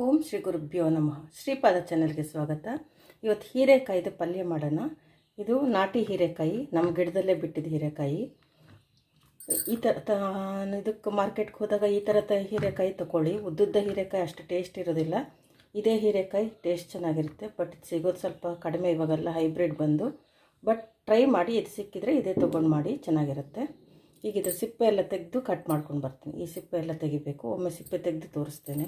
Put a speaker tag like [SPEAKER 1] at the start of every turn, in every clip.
[SPEAKER 1] ಓಂ ಶ್ರೀ ಗುರುಭ್ಯೋ ನಮಃ. ಶ್ರೀಪಾದ ಚಾನಲ್ಗೆ ಸ್ವಾಗತ. ಇವತ್ತು ಹೀರೆಕಾಯಿದು ಪಲ್ಯ ಮಾಡೋಣ. ಇದು ನಾಟಿ ಹೀರೆಕಾಯಿ, ನಮ್ಮ ಗಿಡದಲ್ಲೇ ಬಿಟ್ಟಿದ್ದು ಹೀರೆಕಾಯಿ. ಈ ಥರ ತ, ಇದಕ್ಕೆ ಮಾರ್ಕೆಟ್ಗೆ ಹೋದಾಗ ಈ ಥರ ತ ಹೀರೆಕಾಯಿ ತೊಗೊಳ್ಳಿ ಉದ್ದುದ್ದ ಹೀರೆಕಾಯಿ ಅಷ್ಟು ಟೇಸ್ಟ್ ಇರೋದಿಲ್ಲ. ಇದೇ ಹೀರೆಕಾಯಿ ಟೇಸ್ಟ್ ಚೆನ್ನಾಗಿರುತ್ತೆ. ಬಟ್ ಇದು ಸಿಗೋದು ಸ್ವಲ್ಪ ಕಡಿಮೆ ಇವಾಗೆಲ್ಲ ಹೈಬ್ರಿಡ್ ಬಂದು. ಬಟ್ ಟ್ರೈ ಮಾಡಿ, ಇದು ಸಿಕ್ಕಿದರೆ ಇದೇ ತೊಗೊಂಡು ಮಾಡಿ, ಚೆನ್ನಾಗಿರುತ್ತೆ. ಈಗ ಇದ್ರ ಸಿಪ್ಪೆ ಎಲ್ಲ ತೆಗೆದು ಕಟ್ ಮಾಡ್ಕೊಂಡು ಬರ್ತೀನಿ. ಈ ಸಿಪ್ಪೆ ಎಲ್ಲ ತೆಗಿಬೇಕು. ಒಮ್ಮೆ ಸಿಪ್ಪೆ ತೆಗೆದು ತೋರಿಸ್ತೇನೆ.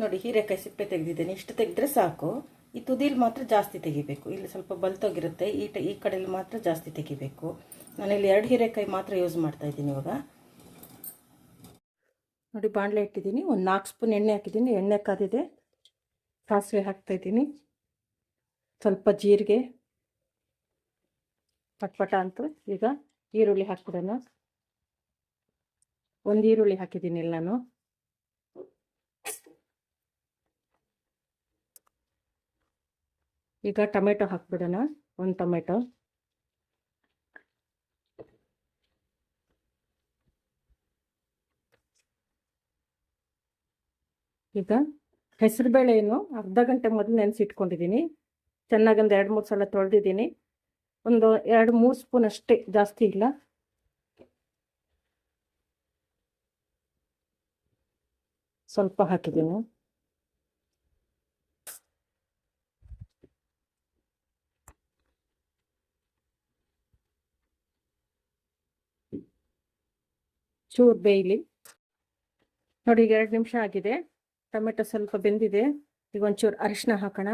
[SPEAKER 1] ನೋಡಿ, ಹೀರೆಕಾಯಿ ಸಿಪ್ಪೆ ತೆಗೆದಿದ್ದೇನೆ. ಇಷ್ಟು ತೆಗೆದ್ರೆ ಸಾಕು. ಈ ತುದಿಲಿ ಮಾತ್ರ ಜಾಸ್ತಿ ತೆಗಿಬೇಕು. ಇಲ್ಲಿ ಸ್ವಲ್ಪ ಬಲ್ತೋಗಿರುತ್ತೆ. ಈ ಟ, ಈ ಕಡೆಯಲ್ಲಿ ಮಾತ್ರ ಜಾಸ್ತಿ ತೆಗಿಬೇಕು. ನಾನಿಲ್ಲಿ ಎರಡು ಹೀರೆಕಾಯಿ ಮಾತ್ರ ಯೂಸ್ ಮಾಡ್ತಾ ಇದ್ದೀನಿ ಇವಾಗ. ನೋಡಿ, ಬಾಣಲೆ ಇಟ್ಟಿದ್ದೀನಿ. ಒಂದು ನಾಲ್ಕು ಸ್ಪೂನ್ ಎಣ್ಣೆ ಹಾಕಿದ್ದೀನಿ. ಎಣ್ಣೆ ಕಾದಿದೆ. ಸಾಸಿವೆ ಹಾಕ್ತಾಯಿದ್ದೀನಿ ಸ್ವಲ್ಪ ಜೀರಿಗೆ. ಪಟ್ಪಟ ಅಂತ. ಈಗ ಈರುಳ್ಳಿ ಹಾಕ್ಬಿಡೋಣ. ಒಂದು ಈರುಳ್ಳಿ ಹಾಕಿದ್ದೀನಿ ನಾನು. ಈಗ ಟೊಮೆಟೊ ಹಾಕ್ಬಿಡೋಣ, ಒಂದು ಟೊಮೆಟೊ. ಈಗ ಹೆಸರುಬೇಳೆಯನ್ನು ಅರ್ಧ ಗಂಟೆ ಮೊದಲು ನೆನೆಸಿಟ್ಕೊಂಡಿದ್ದೀನಿ. ಚೆನ್ನಾಗಿ ಒಂದು ಎರಡು ಮೂರು ಸಲ ತೊಳೆದಿದ್ದೀನಿ. ಒಂದು ಎರಡು ಮೂರು ಸ್ಪೂನ್ ಅಷ್ಟೇ ಜಾಸ್ತಿ ಇಲ್ಲ. ಸ್ವಲ್ಪ ಹಾಕಿದ್ದೀನಿ. ಚೂರು ಬೇಯಲಿ ನೋಡಿ ಈಗ ಎರಡು ನಿಮಿಷ ಆಗಿದೆ. ಟೊಮೆಟೊ ಸ್ವಲ್ಪ ಬೆಂದಿದೆ. ಈಗ ಒಂಚೂರು ಅರಿಶಿನ ಹಾಕೋಣ.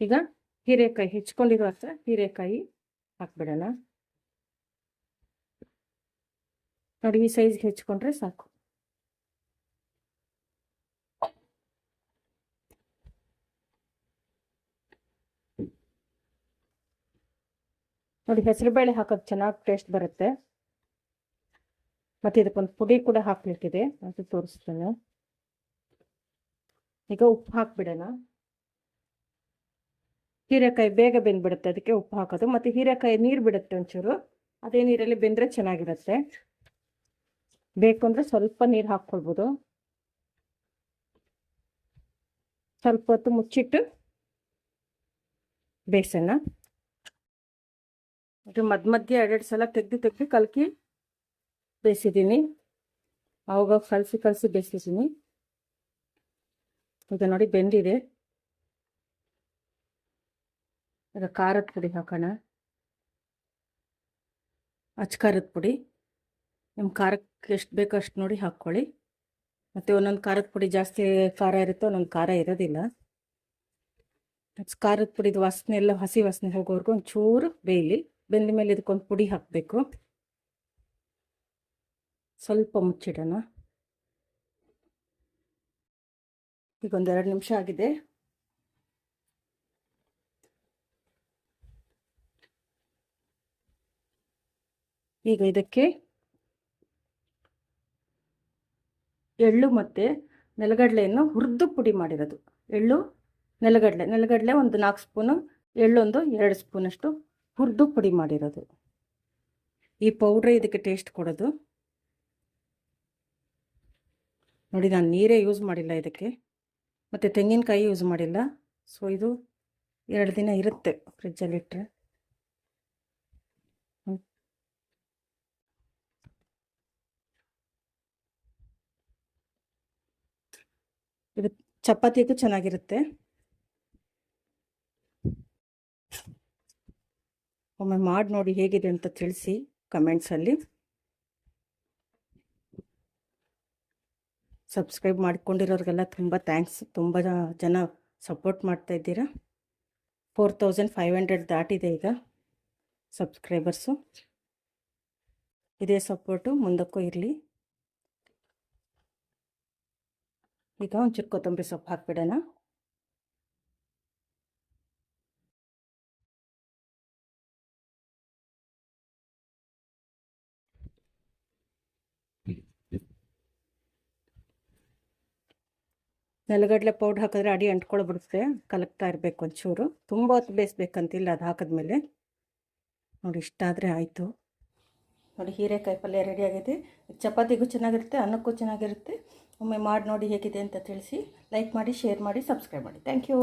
[SPEAKER 1] ಈಗ ಹೀರೆಕಾಯಿ ಹೆಚ್ಕೊಂಡಿರೋ ಹತ್ರ ಹೀರೆಕಾಯಿ ಹಾಕ್ಬಿಡೋಣ. ನೋಡಿ ಈ ಸೈಜ್ಗೆ ಹೆಚ್ಕೊಂಡ್ರೆ ಸಾಕು. ನೋಡಿ, ಹೆಸರುಬೇಳೆ ಹಾಕೋದು ಚೆನ್ನಾಗಿ ಟೇಸ್ಟ್ ಬರುತ್ತೆ. ಮತ್ತು ಇದಕ್ಕೊಂದು ಪುಡಿ ಕೂಡ ಹಾಕ್ಲಿಕ್ಕಿದೆ ಅದು ತೋರಿಸ್ತೇನೆ. ಈಗ ಉಪ್ಪು ಹಾಕ್ಬಿಡೋಣ. ಹೀರೆಕಾಯಿ ಬೇಗ ಬೆಂದ್ಬಿಡುತ್ತೆ, ಅದಕ್ಕೆ ಉಪ್ಪು ಹಾಕೋದು. ಮತ್ತು ಹೀರೆಕಾಯಿ ನೀರು ಬಿಡುತ್ತೆ ಒಂಚೂರು. ಅದೇ ನೀರಲ್ಲಿ ಬೆಂದರೆ ಚೆನ್ನಾಗಿರುತ್ತೆ. ಬೇಕು ಅಂದರೆ ಸ್ವಲ್ಪ ನೀರು ಹಾಕ್ಕೊಳ್ಬೋದು. ಸ್ವಲ್ಪ ಹೊತ್ತು ಮುಚ್ಚಿಟ್ಟು ಬೇಯಿಸೋಣ. ಇದು ಮಧ್ಯ ಮಧ್ಯೆ ಎರಡೆರಡು ಸಲ ತೆಗ್ದು ತೆಗ್ದು ಕಲಕಿ ಬೇಯಿಸಿದ್ದೀನಿ. ಅವಾಗ ಕಲಸಿ ಕಲಸಿ ಬೇಯಿಸಿದ್ದೀನಿ. ಈಗ ನೋಡಿ ಬೆಂದಿದೆ. ಈಗ ಖಾರದ ಪುಡಿ ಹಾಕೋಣ. ಅಚ್ಚ ಖಾರದ ಪುಡಿ. ನಿಮ್ಮ ಖಾರಕ್ಕೆ ಎಷ್ಟು ಬೇಕೋ ಅಷ್ಟು ನೋಡಿ ಹಾಕ್ಕೊಳ್ಳಿ. ಮತ್ತು ಒಂದೊಂದು ಖಾರದ ಪುಡಿ ಜಾಸ್ತಿ ಖಾರ ಇರುತ್ತೆ ಒಂದೊಂದು ಖಾರ ಇರೋದಿಲ್ಲ. ಖಾರದ ಪುಡಿದು ವಾಸನೆ ಎಲ್ಲ ಹಸಿ ವಾಸನೆ ಹೋಗೋವರೆಗೂ ಒಂಚೂರು ಬೇಯಲಿ. ಬೆಂದ ಮೇಲೆ ಇದಕ್ಕೊಂದು ಪುಡಿ ಹಾಕಬೇಕು. ಸ್ವಲ್ಪ ಮುಚ್ಚಿಡೋಣ. ಈಗ ಒಂದೆರಡು ನಿಮಿಷ ಆಗಿದೆ. ಈಗ ಇದಕ್ಕೆ ಎಳ್ಳು ಮತ್ತು ನೆಲಗಡಲೆಯನ್ನು ಹುರಿದು ಪುಡಿ ಮಾಡಿರೋದು. ಎಳ್ಳು, ನೆಲಗಡಲೆ ನೆಲಗಡಲೆ ಒಂದು ನಾಲ್ಕು ಸ್ಪೂನು ಎಳ್ಳೊಂದು ಎರಡು ಸ್ಪೂನಷ್ಟು ಹುರಿದು ಪುಡಿ ಮಾಡಿರೋದು. ಈ ಪೌಡ್ರೇ ಇದಕ್ಕೆ ಟೇಸ್ಟ್ ಕೊಡೋದು. ನೋಡಿ, ನಾನು ನೀರೇ ಯೂಸ್ ಮಾಡಿಲ್ಲ ಇದಕ್ಕೆ. ಮತ್ತು ತೆಂಗಿನಕಾಯಿ ಯೂಸ್ ಮಾಡಿಲ್ಲ. ಸೊ ಇದು ಎರಡು ದಿನ ಇರುತ್ತೆ ಫ್ರಿಜ್ಜಲ್ಲಿಟ್ಟರೆ ಇದು ಚಪಾತಿಗೂ ಚೆನ್ನಾಗಿರುತ್ತೆ. ಒಮ್ಮೆ ಮಾಡಿ ನೋಡಿ ಹೇಗಿದೆ ಅಂತ ತಿಳಿಸಿ ಕಮೆಂಟ್ಸಲ್ಲಿ. ಸಬ್ಸ್ಕ್ರೈಬ್ ಮಾಡಿಕೊಂಡಿರೋರಿಗೆಲ್ಲ ತುಂಬ ಥ್ಯಾಂಕ್ಸ್. ತುಂಬ ಜನ ಸಪೋರ್ಟ್ ಮಾಡ್ತಾ ಇದ್ದೀರಾ. ಫೋರ್ ತೌಸಂಡ್ ಫೈವ್ ಹಂಡ್ರೆಡ್ ದಾಟಿದೆ ಈಗ ಸಬ್ಸ್ಕ್ರೈಬರ್ಸು. ಇದೇ ಸಪೋರ್ಟು, ಮುಂದಕ್ಕೂ ಇರಲಿ. ಈಗ ಒಂಚೂರು ಕೊತ್ತಂಬರಿ ಸೊಪ್ಪು ಹಾಕ್ಬಿಡೋಣ. ನೆಲಗಡಲೆ ಪೌಡ್ರ್ ಹಾಕಿದ್ರೆ ಅಡಿ ಅಂಟ್ಕೊಳ್ಬಿಡುತ್ತೆ. ಕಲಕ್ತಾ ಇರಬೇಕು ಒಂಚೂರು. ತುಂಬ ಹೊತ್ತು ಬೇಯಿಸ್ಬೇಕಂತಿಲ್ಲ ಅದು ಹಾಕಿದ್ಮೇಲೆ. ನೋಡಿ ಇಷ್ಟ ಆದರೆ ಆಯಿತು. ನೋಡಿ ಹೀರೆಕಾಯಿ ಪಲ್ಯ ರೆಡಿ ಆಗಿದೆ. ಚಪಾತಿಗೂ ಚೆನ್ನಾಗಿರುತ್ತೆ, ಅನ್ನಕ್ಕೂ ಚೆನ್ನಾಗಿರುತ್ತೆ. ಒಮ್ಮೆ ಮಾಡಿ ನೋಡಿ ಹೇಗಿದೆ ಅಂತ ತಿಳಿಸಿ. ಲೈಕ್ ಮಾಡಿ, ಶೇರ್ ಮಾಡಿ, ಸಬ್ಸ್ಕ್ರೈಬ್ ಮಾಡಿ. Thank you.